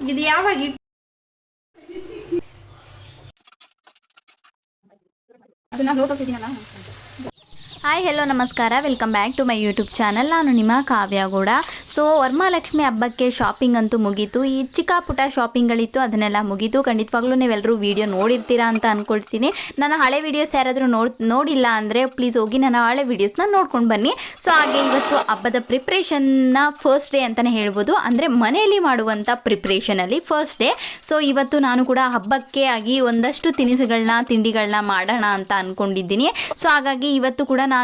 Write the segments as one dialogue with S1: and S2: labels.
S1: ಇದು ಯಾವಾಗ ಅದನ್ನ ಹೋಗಿದ್ದೀನಲ್ಲ
S2: ಹಾಯ್ ಹೆಲೋ ನಮಸ್ಕಾರ. Welcome back to my YouTube channel ನಾನು ನಿಮ್ಮ ಕಾವ್ಯ ಗೌಡ. ಸೊ ವರ್ಮಾಲಕ್ಷ್ಮಿ ಹಬ್ಬಕ್ಕೆ ಶಾಪಿಂಗ್ ಅಂತೂ ಮುಗೀತು. ಈ ಚಿಕ್ಕ ಪುಟ ಶಾಪಿಂಗ್ಗಳಿತ್ತು ಅದನ್ನೆಲ್ಲ ಮುಗೀತು. ಖಂಡಿತವಾಗ್ಲೂ ನೀವೆಲ್ಲರೂ ವೀಡಿಯೋ ನೋಡಿರ್ತೀರಾ ಅಂತ ಅಂದ್ಕೊಳ್ತೀನಿ ನನ್ನ ಹಳೆ ವೀಡಿಯೋಸ್ ಯಾರಾದರೂ ನೋಡಿ, ನೋಡಿಲ್ಲ ಅಂದರೆ ಪ್ಲೀಸ್ ಹೋಗಿ ನನ್ನ ಹಳೆ ವೀಡಿಯೋಸ್ನ ನೋಡ್ಕೊಂಡು ಬನ್ನಿ. ಸೊ ಹಾಗೆ ಇವತ್ತು ಹಬ್ಬದ ಪ್ರಿಪ್ರೇಷನ್ನ ಫಸ್ಟ್ ಡೇ ಅಂತಲೇ ಹೇಳ್ಬೋದು. ಅಂದರೆ ಮನೆಯಲ್ಲಿ ಮಾಡುವಂಥ ಪ್ರಿಪ್ರೇಷನಲ್ಲಿ ಫಸ್ಟ್ ಡೇ ಸೊ ಇವತ್ತು ನಾನು ಕೂಡ ಹಬ್ಬಕ್ಕೆ ಆಗಿ ಒಂದಷ್ಟು ತಿನಿಸುಗಳನ್ನ ತಿಂಡಿಗಳನ್ನ ಮಾಡೋಣ ಅಂತ ಅಂದ್ಕೊಂಡಿದ್ದೀನಿ ಸೊ ಹಾಗಾಗಿ ಇವತ್ತು ಕೂಡ ನಾನು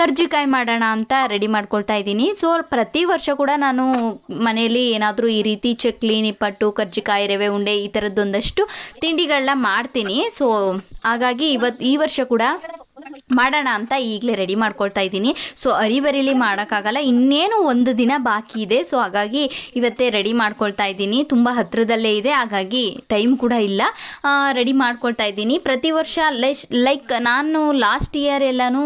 S2: ಕರ್ಜಿಕಾಯಿ ಮಾಡೋಣ ಅಂತ ರೆಡಿ ಮಾಡ್ಕೊಳ್ತಾ ಇದ್ದೀನಿ. ಸೊ ಪ್ರತಿ ವರ್ಷ ಕೂಡ ನಾನು ಮನೆಯಲ್ಲಿ ಏನಾದರೂ ಈ ರೀತಿ ಚಕ್ಲಿ, ನಿಪ್ಪಟ್ಟು, ಕರ್ಜಿಕಾಯಿ, ರವೆ, ಉಂಡೆ ಈ ಥರದ್ದೊಂದಷ್ಟು ತಿಂಡಿಗಳನ್ನ ಮಾಡ್ತೀನಿ. ಸೊ ಹಾಗಾಗಿ ಇವತ್ತು ಈ ವರ್ಷ ಕೂಡ ಮಾಡೋಣ ಅಂತ ಈಗಲೇ ರೆಡಿ ಮಾಡ್ಕೊಳ್ತಾ ಇದ್ದೀನಿ. ಸೊ ಅರಿಬರಿಲಿ ಮಾಡೋಕ್ಕಾಗಲ್ಲ. ಇನ್ನೇನು ಒಂದು ದಿನ ಬಾಕಿ ಇದೆ. ಸೊ ಹಾಗಾಗಿ ಇವತ್ತೇ ರೆಡಿ ಮಾಡ್ಕೊಳ್ತಾ ಇದ್ದೀನಿ. ತುಂಬ ಹತ್ತಿರದಲ್ಲೇ ಇದೆ. ಹಾಗಾಗಿ ಟೈಮ್ ಕೂಡ ಇಲ್ಲ. ರೆಡಿ ಮಾಡ್ಕೊಳ್ತಾ ಇದ್ದೀನಿ. ಪ್ರತಿ ವರ್ಷ ಲೈಕ್ ನಾನು ಲಾಸ್ಟ್ ಇಯರ್ ಎಲ್ಲನೂ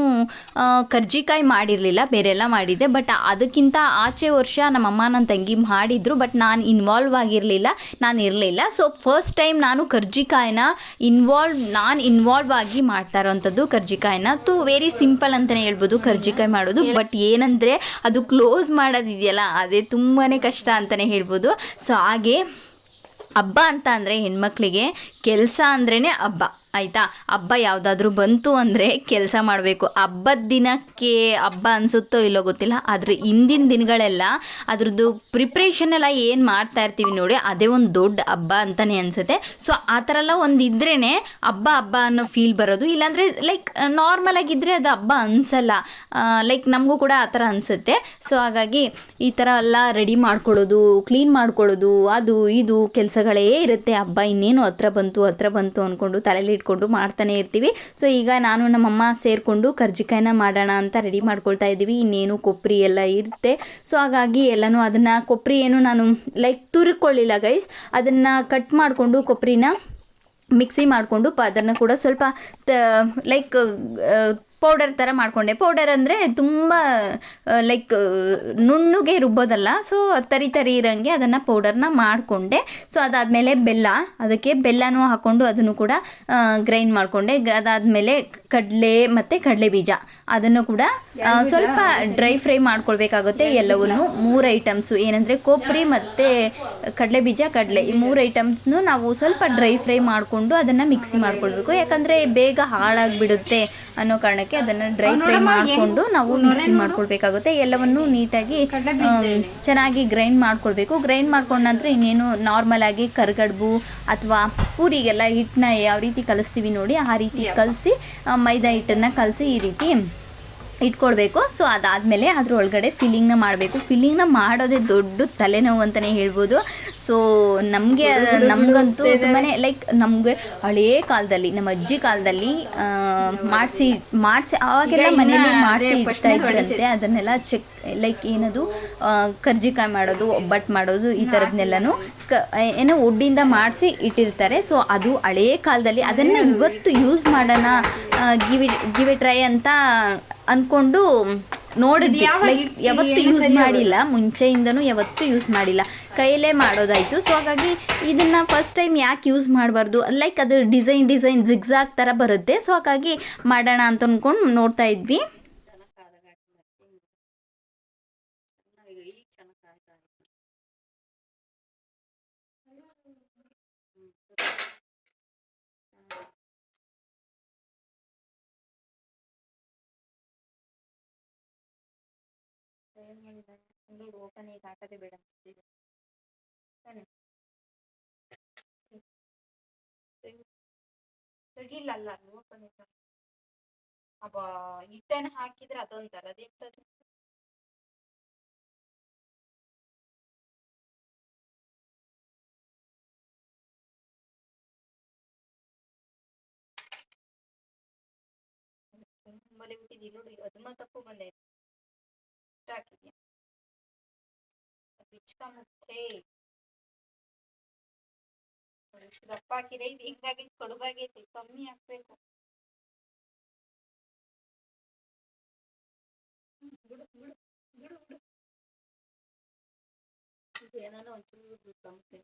S2: ಕರ್ಜಿಕಾಯಿ ಮಾಡಿರಲಿಲ್ಲ. ಬೇರೆಲ್ಲ ಮಾಡಿದ್ದೆ. ಬಟ್ ಅದಕ್ಕಿಂತ ಆಚೆ ವರ್ಷ ನಮ್ಮಮ್ಮ ನನ್ನ ತಂಗಿ ಮಾಡಿದ್ರು. ಬಟ್ ನಾನು ಇನ್ವಾಲ್ವ್ ಆಗಿರಲಿಲ್ಲ. ನಾನು ಇರಲಿಲ್ಲ. ಸೊ ಫಸ್ಟ್ ಟೈಮ್ ನಾನು ಕರ್ಜಿಕಾಯಿನ ಇನ್ವಾಲ್ವ್ ನಾನು ಇನ್ವಾಲ್ವ್ ಆಗಿ ಮಾಡ್ತಾ ಇರೋವಂಥದ್ದು ಕರ್ಜಿಕಾಯಿನ. ತು ವೆರಿ ಸಿಂಪಲ್ ಅಂತಲೇ ಹೇಳ್ಬೋದು ಕರ್ಜಿಕಾಯಿ ಮಾಡೋದು. ಬಟ್ ಏನಂದರೆ ಅದು ಕ್ಲೋಸ್ ಮಾಡೋದಿದೆಯಲ್ಲ ಅದೇ ತುಂಬಾ ಕಷ್ಟ ಅಂತಲೇ ಹೇಳ್ಬೋದು. ಸೊ ಹಾಗೆ ಹಬ್ಬ ಅಂತ ಅಂದರೆ ಹೆಣ್ಮಕ್ಳಿಗೆ ಕೆಲಸ ಅಂದ್ರೇ ಹಬ್ಬ. ಆಯಿತಾ? ಹಬ್ಬ ಯಾವುದಾದ್ರೂ ಬಂತು ಅಂದರೆ ಕೆಲಸ ಮಾಡಬೇಕು. ಹಬ್ಬದ ದಿನಕ್ಕೆ ಹಬ್ಬ ಅನಿಸುತ್ತೋ ಇಲ್ಲೋ ಗೊತ್ತಿಲ್ಲ. ಆದರೆ ಹಿಂದಿನ ದಿನಗಳೆಲ್ಲ ಅದ್ರದ್ದು ಪ್ರಿಪ್ರೇಷನ್ ಎಲ್ಲ ಏನು ಮಾಡ್ತಾ ಇರ್ತೀವಿ ನೋಡಿ, ಅದೇ ಒಂದು ದೊಡ್ಡ ಹಬ್ಬ ಅಂತಲೇ ಅನಿಸುತ್ತೆ. ಸೊ ಆ ಥರ ಎಲ್ಲ ಒಂದು ಇದ್ರೇ ಹಬ್ಬ ಹಬ್ಬ ಅನ್ನೋ ಫೀಲ್ ಬರೋದು. ಇಲ್ಲಾಂದರೆ ಲೈಕ್ ನಾರ್ಮಲ್ ಆಗಿದ್ದರೆ ಅದು ಹಬ್ಬ ಅನಿಸಲ್ಲ. ಲೈಕ್ ನಮಗೂ ಕೂಡ ಆ ಥರ ಅನಿಸುತ್ತೆ. ಸೊ ಹಾಗಾಗಿ ಈ ಥರ ಎಲ್ಲ ರೆಡಿ ಮಾಡ್ಕೊಳ್ಳೋದು ಕ್ಲೀನ್ ಮಾಡ್ಕೊಳ್ಳೋದು, ಅದು, ಇದು ಕೆಲಸಗಳೇ ಇರುತ್ತೆ. ಹಬ್ಬ ಇನ್ನೇನು ಹತ್ರ ಬಂತು ಹತ್ರ ಬಂತು ಅಂದ್ಕೊಂಡು ತಲೆಯಲ್ಲಿ ಇಟ್ಕೊಂಡು ಮಾಡ್ತಾನೆ ಇರ್ತೀವಿ. ಸೊ ಈಗ ನಾನು ನಮ್ಮಮ್ಮ ಸೇರಿಕೊಂಡು ಕರ್ಜಿಕಾಯಿನ ಮಾಡೋಣ ಅಂತ ರೆಡಿ ಮಾಡ್ಕೊಳ್ತಾ ಇದ್ದೀವಿ. ಇನ್ನೇನು ಕೊಬ್ಬರಿ ಎಲ್ಲ ಇರುತ್ತೆ. ಸೊ ಹಾಗಾಗಿ ಎಲ್ಲನೂ ಅದನ್ನು ಕೊಬ್ಬರಿ ಏನು ನಾನು ಲೈಕ್ ತುರ್ಕೊಳ್ಳಿಲ್ಲ ಗೈಸ್ ಅದನ್ನು ಕಟ್ ಮಾಡಿಕೊಂಡು ಕೊಬ್ಬರಿನ ಮಿಕ್ಸಿ ಮಾಡಿಕೊಂಡು ಪ ಅದನ್ನು ಕೂಡ ಸ್ವಲ್ಪ ತ ಲೈಕ್ ಪೌಡರ್ ಥರ ಮಾಡಿಕೊಂಡೆ. ಪೌಡರ್ ಅಂದರೆ ತುಂಬ ಲೈಕ್ ನುಣ್ಣಗೆ ರುಬ್ಬೋದಲ್ಲ ಸೊ ತರಿ ತರಿ ಇರೋಂಗೆ ಅದನ್ನು ಪೌಡರ್ನ ಮಾಡಿಕೊಂಡೆ. ಸೊ ಅದಾದಮೇಲೆ ಬೆಲ್ಲ ಅದಕ್ಕೆ ಬೆಲ್ಲನೂ ಹಾಕ್ಕೊಂಡು ಅದನ್ನು ಕೂಡ ಗ್ರೈಂಡ್ ಮಾಡಿಕೊಂಡೆ. ಅದಾದಮೇಲೆ ಕಡಲೆ ಮತ್ತು ಕಡಲೆ ಬೀಜ ಅದನ್ನು ಕೂಡ ಸ್ವಲ್ಪ ಡ್ರೈ ಫ್ರೈ ಮಾಡ್ಕೊಳ್ಬೇಕಾಗುತ್ತೆ ಎಲ್ಲವನ್ನು. ಮೂರು ಐಟಮ್ಸು ಏನಂದರೆ ಕೊಬ್ಬರಿ ಮತ್ತು ಕಡಲೆ ಬೀಜ ಕಡಲೆ. ಈ ಮೂರು ಐಟಮ್ಸ್ನು ನಾವು ಸ್ವಲ್ಪ ಡ್ರೈ ಫ್ರೈ ಮಾಡಿಕೊಂಡು ಅದನ್ನು ಮಿಕ್ಸಿ ಮಾಡ್ಕೊಳ್ಬೇಕು. ಯಾಕಂದರೆ ಬೇಗ ಹಾಳಾಗಿಬಿಡುತ್ತೆ. ಅನ್ನೋ ಕಾರಣಕ್ಕೆ ಅದನ್ನು ಡ್ರೈ ಫ್ರೈ ಮಾಡಿಕೊಂಡು ನಾವು ಮಿಕ್ಸಿಂಗ್ ಮಾಡ್ಕೊಳ್ಬೇಕಾಗುತ್ತೆ. ಎಲ್ಲವನ್ನು ನೀಟಾಗಿ ಚೆನ್ನಾಗಿ ಗ್ರೈಂಡ್ ಮಾಡ್ಕೊಳ್ಬೇಕು. ಗ್ರೈಂಡ್ ಮಾಡ್ಕೊಂಡ ನಂತರ ಇನ್ನೇನು ನಾರ್ಮಲ್ ಆಗಿ ಕರ್ಗಡ್ಬು ಅಥವಾ ಪೂರಿಗೆಲ್ಲ ಹಿಟ್ಟನ್ನ ಯಾವ ರೀತಿ ಕಲಿಸ್ತೀವಿ ನೋಡಿ ಆ ರೀತಿ ಕಲಸಿ ಮೈದಾ ಹಿಟ್ಟನ್ನು ಕಲಸಿ ಈ ರೀತಿ ಇಟ್ಕೊಳ್ಬೇಕು. ಸೊ ಅದಾದಮೇಲೆ ಅದ್ರ ಒಳಗಡೆ ಫಿಲ್ಲಿಂಗ್ನ ಮಾಡಬೇಕು. ಫಿಲ್ಲಿಂಗ್ನ ಮಾಡೋದೇ ದೊಡ್ಡ ತಲೆನೋವು ಅಂತಲೇ ಹೇಳ್ಬೋದು. ಸೊ ನಮಗೆ ನಮಗಂತೂ ತುಂಬಾ ಲೈಕ್ ನಮಗೆ ಹಳೆಯ ಕಾಲದಲ್ಲಿ ನಮ್ಮ ಅಜ್ಜಿ ಕಾಲದಲ್ಲಿ ಮಾಡಿಸಿ ಮಾಡಿಸಿ ಆವಾಗೆಲ್ಲ ಮನೆಯಲ್ಲಿ ಮಾಡಿಸಿ ಇಡ್ತಾ ಇದ್ರಂತೆ. ಅದನ್ನೆಲ್ಲ ಚೆಕ್ ಲೈಕ್ ಏನದು ಕರ್ಜಿಕಾಯಿ ಮಾಡೋದು ಒಬ್ಬಟ್ಟು ಮಾಡೋದು ಈ ಥರದ್ನೆಲ್ಲನೂ ಕ ಏನೋ ಒಡ್ಡಿಂದ ಮಾಡಿಸಿ ಇಟ್ಟಿರ್ತಾರೆ. ಸೊ ಅದು ಹಳೆಯ ಕಾಲದಲ್ಲಿ ಅದನ್ನು ಇವತ್ತು ಯೂಸ್ ಮಾಡೋಣ ಗಿವಿ ಇಟ್ ಟ್ರೈ ಅಂತ ಅಂದ್ಕೊಂಡು ನೋಡಿದ್ವಿ. ಲೈಕ್ ಯಾವತ್ತೂ ಯೂಸ್ ಮಾಡಿಲ್ಲ. ಮುಂಚೆಯಿಂದನೂ ಯಾವತ್ತೂ ಯೂಸ್ ಮಾಡಿಲ್ಲ. ಕೈಯಲ್ಲೇ ಮಾಡೋದಾಯಿತು. ಸೊ ಹಾಗಾಗಿ ಇದನ್ನ ಫಸ್ಟ್ ಟೈಮ್ ಯಾಕೆ ಯೂಸ್ ಮಾಡಬಾರ್ದು? ಲೈಕ್ ಅದು ಡಿಸೈನ್ ಡಿಸೈನ್ ಜಿಗ್ಸಾಗ್ ಥರ ಬರುತ್ತೆ. ಸೊ ಹಾಗಾಗಿ ಮಾಡೋಣ ಅಂತ ಅಂದ್ಕೊಂಡು ನೋಡ್ತಾ ಇದ್ವಿ.
S1: ತೆಗಿಲ್ಲಲ್ಲ ಓಪನ್ ಅಬ್ಬ ಹಿಟ್ಟನ್ನ ಹಾಕಿದ್ರೆ ಅದೊಂಥರ ಅದೆಂತದು ತುಂಬಲೇ ಬಿಟ್ಟಿದ್ದು ನೋಡಿ ಕಿಯ ಬಿಚ್ಕ ಮುತ್ತೆ ಇಷ್ಟು ದಪ್ಪ ಹಾಕಿದೆ ಇದು ಹಿಂಗಾಗಿ ಕೊಡಬಾಗೈತಿ ಕಮ್ಮಿ ಹಾಕ್ಬೇಕು ಏನಾನು ಒಂಚೂರು ಕಮ್ಮಿ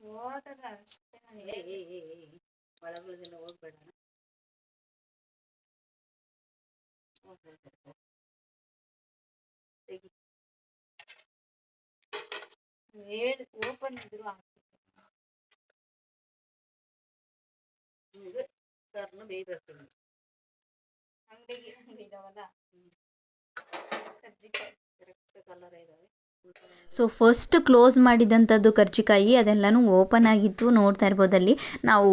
S1: ಓದದ ಅಷ್ಟೇ ನನಗೆ
S3: ಒಳಗುಳದೆಲ್ಲ ಹೋಗ್ಬೇಡ.
S1: ಹೇಳಿ ಓಪನ್ ಇದ್ರು ಆಗ್ತಿತ್ತು.
S3: ಸರ್ನ ಬೇಯ್ಬೇಕು
S1: ಅಂಗಡಿಗೆ ಇದಾವಲ್ಲ? ಕರ್ಜಿಕಾಯಿ
S3: ಕರೆಕ್ಟ್ ಕಲರ್ ಇದಾವೆ.
S2: ಸೊ ಫಸ್ಟ್ ಕ್ಲೋಸ್ ಮಾಡಿದಂಥದ್ದು ಕರ್ಜಿಕಾಯಿ, ಅದೆಲ್ಲನೂ ಓಪನ್ ಆಗಿತ್ತು, ನೋಡ್ತಾ ಇರ್ಬೋದಲ್ಲಿ ನಾವು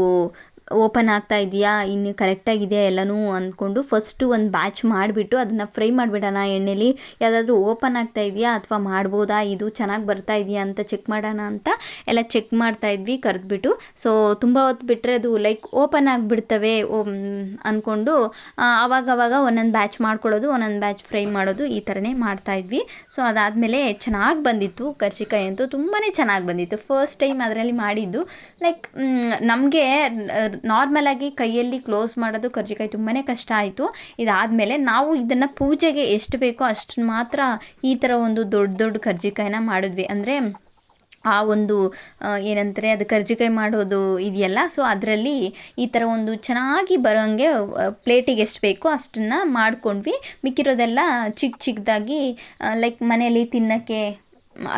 S2: ಓಪನ್ ಆಗ್ತಾ ಇದೆಯಾ? ಇನ್ನು ಕರೆಕ್ಟಾಗಿದೆಯಾ ಎಲ್ಲನೂ ಅಂದ್ಕೊಂಡು ಫಸ್ಟು ಒಂದು ಬ್ಯಾಚ್ ಮಾಡಿಬಿಟ್ಟು ಅದನ್ನು ಫ್ರೈ ಮಾಡಿಬಿಡೋಣ ಎಣ್ಣೆಲಿ. ಯಾವುದಾದ್ರೂ ಓಪನ್ ಆಗ್ತಾ ಇದೆಯಾ ಅಥವಾ ಮಾಡ್ಬೋದಾ? ಇದು ಚೆನ್ನಾಗಿ ಬರ್ತಾ ಇದೆಯಾ ಅಂತ ಚೆಕ್ ಮಾಡೋಣ ಅಂತ ಎಲ್ಲ ಚೆಕ್ ಮಾಡ್ತಾ ಇದ್ವಿ, ಕರೆದ್ಬಿಟ್ಟು. ಸೊ ತುಂಬ ಹೊತ್ತು ಬಿಟ್ಟರೆ ಅದು ಲೈಕ್ ಓಪನ್ ಆಗಿಬಿಡ್ತವೆ ಅಂದ್ಕೊಂಡು ಆವಾಗವಾಗ ಒಂದೊಂದು ಬ್ಯಾಚ್ ಮಾಡ್ಕೊಳ್ಳೋದು, ಒಂದೊಂದು ಬ್ಯಾಚ್ ಫ್ರೈ ಮಾಡೋದು ಈ ಥರನೇ ಮಾಡ್ತಾ ಇದ್ವಿ. ಸೊ ಅದಾದಮೇಲೆ ಚೆನ್ನಾಗಿ ಬಂದಿತ್ತು ಕರ್ಜಿಕಾಯಿ ಅಂತೂ ತುಂಬಾ ಚೆನ್ನಾಗಿ ಬಂದಿತ್ತು. ಫಸ್ಟ್ ಟೈಮ್ ಅದರಲ್ಲಿ ಮಾಡಿದ್ದು. ಲೈಕ್ ನಮಗೆ ನಾರ್ಮಲಾಗಿ ಕೈಯಲ್ಲಿ ಕ್ಲೋಸ್ ಮಾಡೋದು ಕರ್ಜಿಕಾಯಿ ತುಂಬಾ ಕಷ್ಟ ಆಯಿತು. ಇದಾದಮೇಲೆ ನಾವು ಇದನ್ನು ಪೂಜೆಗೆ ಎಷ್ಟು ಬೇಕೋ ಅಷ್ಟು ಮಾತ್ರ ಈ ಥರ ಒಂದು ದೊಡ್ಡ ದೊಡ್ಡ ಕರ್ಜಿಕಾಯಿನ ಮಾಡಿದ್ವಿ. ಅಂದರೆ ಆ ಒಂದು ಏನಂತಾರೆ ಅದು ಕರ್ಜಿಕಾಯಿ ಮಾಡೋದು ಇದೆಯಲ್ಲ, ಸೊ ಅದರಲ್ಲಿ ಈ ಥರ ಒಂದು ಚೆನ್ನಾಗಿ ಬರೋಂಗೆ ಪ್ಲೇಟಿಗೆ ಎಷ್ಟು ಬೇಕೋ ಅಷ್ಟನ್ನು ಮಾಡ್ಕೊಂಡ್ವಿ. ಮಿಕ್ಕಿರೋದೆಲ್ಲ ಚಿಕ್ಕ ಚಿಕ್ಕದಾಗಿ ಲೈಕ್ ಮನೆಯಲ್ಲಿ ತಿನ್ನೋಕ್ಕೆ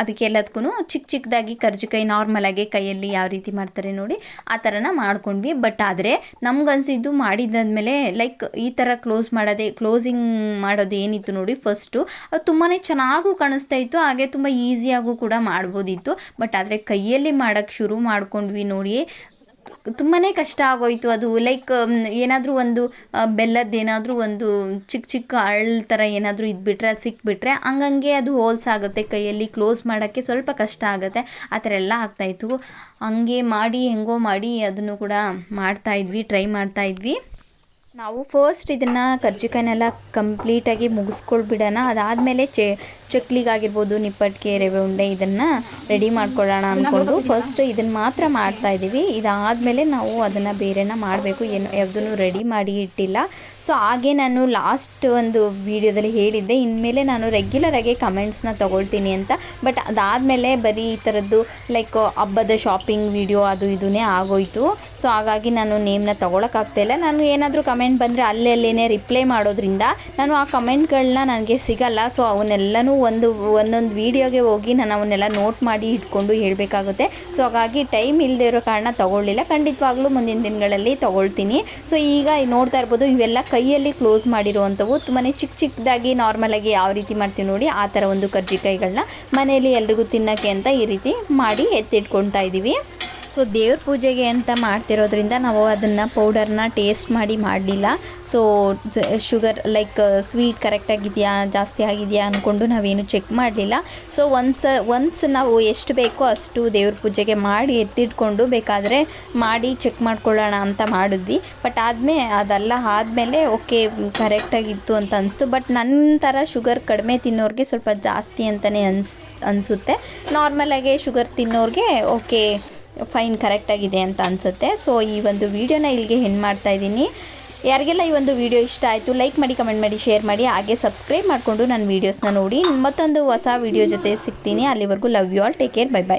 S2: ಅದಕ್ಕೆಲ್ಲದಕ್ಕೂ ಚಿಕ್ಕ ಚಿಕ್ಕದಾಗಿ ಕರ್ಜಿಕಾಯಿ ನಾರ್ಮಲಾಗಿ ಕೈಯಲ್ಲಿ ಯಾವ ರೀತಿ ಮಾಡ್ತಾರೆ ನೋಡಿ, ಆ ಥರನ ಮಾಡ್ಕೊಂಡ್ವಿ. ಬಟ್ ಆದರೆ ನಮ್ಗನ್ಸಿದ್ದು ಮಾಡಿದ್ದಾದ್ಮೇಲೆ ಲೈಕ್ ಈ ಥರ ಕ್ಲೋಸ್ ಮಾಡೋದೇ ಕ್ಲೋಸಿಂಗ್ ಮಾಡೋದು ಏನಿತ್ತು ನೋಡಿ ಫಸ್ಟು ಅದು ತುಂಬಾ ಚೆನ್ನಾಗೂ ಕಾಣಿಸ್ತಾ ಇತ್ತು. ಹಾಗೆ ತುಂಬ ಈಸಿಯಾಗೂ ಕೂಡ ಮಾಡ್ಬೋದಿತ್ತು. ಬಟ್ ಆದರೆ ಕೈಯಲ್ಲಿ ಮಾಡೋಕ್ಕೆ ಶುರು ಮಾಡ್ಕೊಂಡ್ವಿ ನೋಡಿ ತುಂಬಾ ಕಷ್ಟ ಆಗೋಯಿತು ಅದು. ಲೈಕ್ ಏನಾದರೂ ಒಂದು ಬೆಲ್ಲದ್ದು ಏನಾದರೂ ಒಂದು ಚಿಕ್ಕ ಚಿಕ್ಕ ಅಳ್ ಥರ ಏನಾದರೂ ಇದ್ಬಿಟ್ರೆ, ಅದು ಸಿಕ್ಬಿಟ್ರೆ ಹಂಗಂಗೆ ಅದು ಹೋಲ್ಸ್ ಆಗುತ್ತೆ ಕೈಯಲ್ಲಿ. ಕ್ಲೋಸ್ ಮಾಡೋಕ್ಕೆ ಸ್ವಲ್ಪ ಕಷ್ಟ ಆಗುತ್ತೆ. ಆ ಥರ ಎಲ್ಲ ಆಗ್ತಾಯಿತ್ತು ಹಂಗೆ ಮಾಡಿ, ಹೆಂಗೋ ಮಾಡಿ ಅದನ್ನು ಕೂಡ ಮಾಡ್ತಾಯಿದ್ವಿ ಟ್ರೈ ಮಾಡ್ತಾಯಿದ್ವಿ ನಾವು ಫಸ್ಟ್ ಇದನ್ನು ಕರ್ಜಿಕಾಯಿನೆಲ್ಲ ಕಂಪ್ಲೀಟಾಗಿ ಮುಗಿಸ್ಕೊಳ್ಬಿಡೋಣ ಅದಾದಮೇಲೆ ಚೆ ಚಕ್ಲಿಗಾಗಿರ್ಬೋದು ನಿಪ್ಪಟ್ಟಿಗೆ ರವೆ ಉಂಡೆ ಇದನ್ನು ರೆಡಿ ಮಾಡ್ಕೊಳ್ಳೋಣ ಅಂದ್ಕೊಂಡು ಫಸ್ಟ್ ಇದನ್ನು ಮಾತ್ರ ಮಾಡ್ತಾ ಇದ್ದೀವಿ ಇದಾದಮೇಲೆ ನಾವು ಅದನ್ನು ಬೇರೆನ ಮಾಡಬೇಕು. ಏನು, ಯಾವುದನ್ನು ರೆಡಿ ಮಾಡಿ ಇಟ್ಟಿಲ್ಲ. ಸೊ ಹಾಗೆ ನಾನು ಲಾಸ್ಟ್ ಒಂದು ವಿಡಿಯೋದಲ್ಲಿ ಹೇಳಿದ್ದೆ. ಇನ್ಮೇಲೆ ನಾನು ರೆಗ್ಯುಲರಾಗಿ ಕಮೆಂಟ್ಸ್ನ ತೊಗೊಳ್ತೀನಿ ಅಂತ. ಬಟ್ ಅದಾದಮೇಲೆ ಬರೀ ಈ ಥರದ್ದು ಲೈಕ್ ಹಬ್ಬದ ಶಾಪಿಂಗ್ ವಿಡಿಯೋ ಅದು ಇದನ್ನೇ ಆಗೋಯ್ತು. ಸೊ ಹಾಗಾಗಿ ನಾನು ನೇಮ್ನ ತೊಗೊಳಕ್ಕಾಗ್ತಾಯಿಲ್ಲ ನಾನು ಏನಾದರೂ ಕಮೆಂಟ್ ಬಂದರೆ ಅಲ್ಲೇ ರಿಪ್ಲೈ ಮಾಡೋದ್ರಿಂದ ನಾನು ಆ ಕಮೆಂಟ್ಗಳನ್ನ ನನಗೆ ಸಿಗಲ್ಲ. ಸೊ ಅವನ್ನೆಲ್ಲನೂ ಒಂದು, ಒಂದೊಂದು ವೀಡಿಯೋಗೆ ಹೋಗಿ ನಾನು ಅವನ್ನೆಲ್ಲ ನೋಟ್ ಮಾಡಿ ಇಟ್ಕೊಂಡು ಹೇಳಬೇಕಾಗುತ್ತೆ. ಸೊ ಹಾಗಾಗಿ ಟೈಮ್ ಇಲ್ಲದೆ ಇರೋ ಕಾರಣ ತೊಗೊಳ್ಳಿಲ್ಲ. ಖಂಡಿತವಾಗ್ಲೂ ಮುಂದಿನ ದಿನಗಳಲ್ಲಿ ತೊಗೊಳ್ತೀನಿ. ಸೊ ಈಗ ನೋಡ್ತಾ ಇರ್ಬೋದು, ಇವೆಲ್ಲ ಕೈಯಲ್ಲಿ ಕ್ಲೋಸ್ ಮಾಡಿರುವಂಥವು. ತುಂಬಾ ಚಿಕ್ಕ ಚಿಕ್ಕದಾಗಿ ನಾರ್ಮಲಾಗಿ ಯಾವ ರೀತಿ ಮಾಡ್ತೀವಿ ನೋಡಿ, ಆ ಥರ ಒಂದು ಕರ್ಜಿಕಾಯಿಗಳನ್ನ ಮನೆಯಲ್ಲಿ ಎಲ್ರಿಗೂ ತಿನ್ನೋಕ್ಕೆ ಅಂತ ಈ ರೀತಿ ಮಾಡಿ ಎತ್ತಿಟ್ಕೊಳ್ತಾ ಇದ್ದೀವಿ. ಸೊ ದೇವ್ರ ಪೂಜೆಗೆ ಅಂತ ಮಾಡ್ತಿರೋದ್ರಿಂದ ನಾವು ಅದನ್ನು ಪೌಡರ್ನ ಟೇಸ್ಟ್ ಮಾಡಿ ಮಾಡಲಿಲ್ಲ. ಸೊ ಶುಗರ್ ಲೈಕ್ ಸ್ವೀಟ್ ಕರೆಕ್ಟಾಗಿದೆಯಾ ಜಾಸ್ತಿ ಆಗಿದೆಯಾ ಅಂದ್ಕೊಂಡು ನಾವೇನು ಚೆಕ್ ಮಾಡಲಿಲ್ಲ. ಸೊ ಒನ್ಸ್ ಒನ್ಸ್ ನಾವು ಎಷ್ಟು ಬೇಕೋ ಅಷ್ಟು ದೇವ್ರ ಪೂಜೆಗೆ ಮಾಡಿ ಎತ್ತಿಟ್ಕೊಂಡು ಬೇಕಾದರೆ ಮಾಡಿ ಚೆಕ್ ಮಾಡ್ಕೊಳ್ಳೋಣ ಅಂತ ಮಾಡಿದ್ವಿ. ಬಟ್ ಆದಮೇಲೆ ಅದೆಲ್ಲ ಆದಮೇಲೆ ಓಕೆ ಕರೆಕ್ಟಾಗಿತ್ತು ಅಂತ ಅನಿಸ್ತು. ಬಟ್ ನನ್ನ ಥರ ಶುಗರ್ ಕಡಿಮೆ ತಿನ್ನೋರಿಗೆ ಸ್ವಲ್ಪ ಜಾಸ್ತಿ ಅಂತಲೇ ಅನ್ಸ್, ಅನಿಸುತ್ತೆ. ನಾರ್ಮಲಾಗಿ ಶುಗರ್ ತಿನ್ನೋರಿಗೆ ಓಕೆ ಫೈನ್ ಕರೆಕ್ಟಾಗಿದೆ ಅಂತ ಅನಿಸುತ್ತೆ. ಸೊ ಈ ಒಂದು ವಿಡಿಯೋನ ಇಲ್ಲಿಗೆ ಹೆಣ್ಣು ಮಾಡ್ತಾ ಇದ್ದೀನಿ. ಯಾರಿಗೆಲ್ಲ ಈ ಒಂದು ವಿಡಿಯೋ ಇಷ್ಟ ಆಯಿತು ಲೈಕ್ ಮಾಡಿ ಕಮೆಂಟ್ ಮಾಡಿ ಶೇರ್ ಮಾಡಿ, ಹಾಗೆ ಸಬ್ಸ್ಕ್ರೈಬ್ ಮಾಡಿಕೊಂಡು ನನ್ನ ವೀಡಿಯೋಸ್ನ ನೋಡಿ. ಮತ್ತೊಂದು ಹೊಸ ವಿಡಿಯೋ ಜೊತೆ ಸಿಗ್ತೀನಿ. ಅಲ್ಲಿವರೆಗೂ love you all take care bye bye